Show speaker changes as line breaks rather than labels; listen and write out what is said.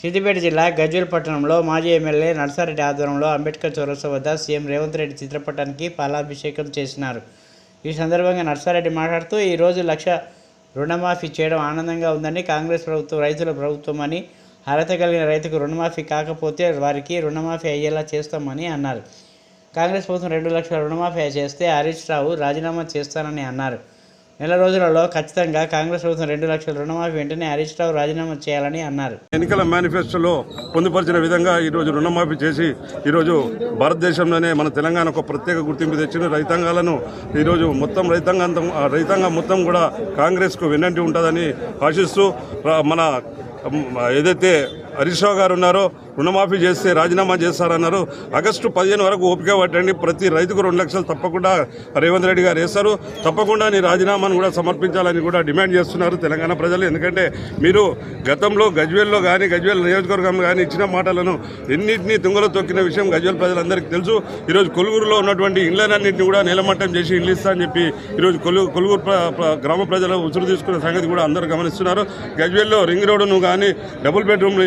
సిద్దిపేట జిల్లా గజ్వేల్ పట్టణంలో మాజీ ఎమ్మెల్యే నర్సారెడ్డి ఆధ్వర్యంలో అంబేద్కర్ చౌరస్తా వద్ద సీఎం రేవంత్ రెడ్డి చిత్రపటానికి పాలాభిషేకం చేసినారు. ఈ సందర్భంగా నర్సారెడ్డి మాట్లాడుతూ ఈరోజు లక్ష రుణమాఫీ చేయడం ఆనందంగా ఉందని కాంగ్రెస్ ప్రభుత్వం రైతుల ప్రభుత్వం అని అర్హత కలిగిన రైతుకు రుణమాఫీ కాకపోతే వారికి రుణమాఫీ అయ్యేలా చేస్తామని అన్నారు. కాంగ్రెస్ ప్రభుత్వం రెండు లక్షల రుణమాఫీ చేస్తే హరీష్ రావు రాజీనామా చేస్తానని అన్నారు. నెల రోజులలో ఖచ్చితంగా కాంగ్రెస్ ప్రభుత్వం రెండు లక్షల రుణమాఫీ వెంటనే హరీష్ రావు రాజీనామా చేయాలని అన్నారు.
ఎన్నికల మేనిఫెస్టోలో పొందుపరిచిన విధంగా ఈరోజు రుణమాఫీ చేసి ఈరోజు భారతదేశంలోనే మన తెలంగాణ ఒక ప్రత్యేక గుర్తింపు తెచ్చిన రైతాంగాలను ఈరోజు మొత్తం రైతాంగం రైతాంగం మొత్తం కూడా కాంగ్రెస్కు వెన్నంటి ఉంటుందని ఆశిస్తూ మన ఏదైతే హరీష్ రావు గారు ఉన్నారో. రుణమాఫీ చేస్తే రాజీనామా చేస్తారన్నారు. ఆగస్టు పదిహేను వరకు ఓపిక పట్టండి. ప్రతి రైతుకు రెండు లక్షలు తప్పకుండా రేవంత్ రెడ్డి గారు వేస్తారు. తప్పకుండా నీ రాజీనామాను కూడా సమర్పించాలని కూడా డిమాండ్ చేస్తున్నారు తెలంగాణ ప్రజలు. ఎందుకంటే మీరు గతంలో గజ్వేల్లో కానీ గజ్వేల్ నియోజకవర్గం కానీ ఇచ్చిన మాటలను ఎన్నింటినీ తుంగలో తొక్కిన విషయం గజ్వేల్ ప్రజలందరికీ తెలుసు. ఈరోజు కొలుగురులో ఉన్నటువంటి ఇళ్ళన్నింటినీ కూడా నిలమట్టం చేసి ఇల్లు ఇస్తా అని చెప్పి ఈరోజు కొలుగు కొలుగురు గ్రామ ప్రజలు ఉసురు తీసుకున్న సంగతి కూడా అందరూ గమనిస్తున్నారు. గజ్వేల్లో రింగ్ రోడ్డును కానీ డబుల్ బెడ్రూమ్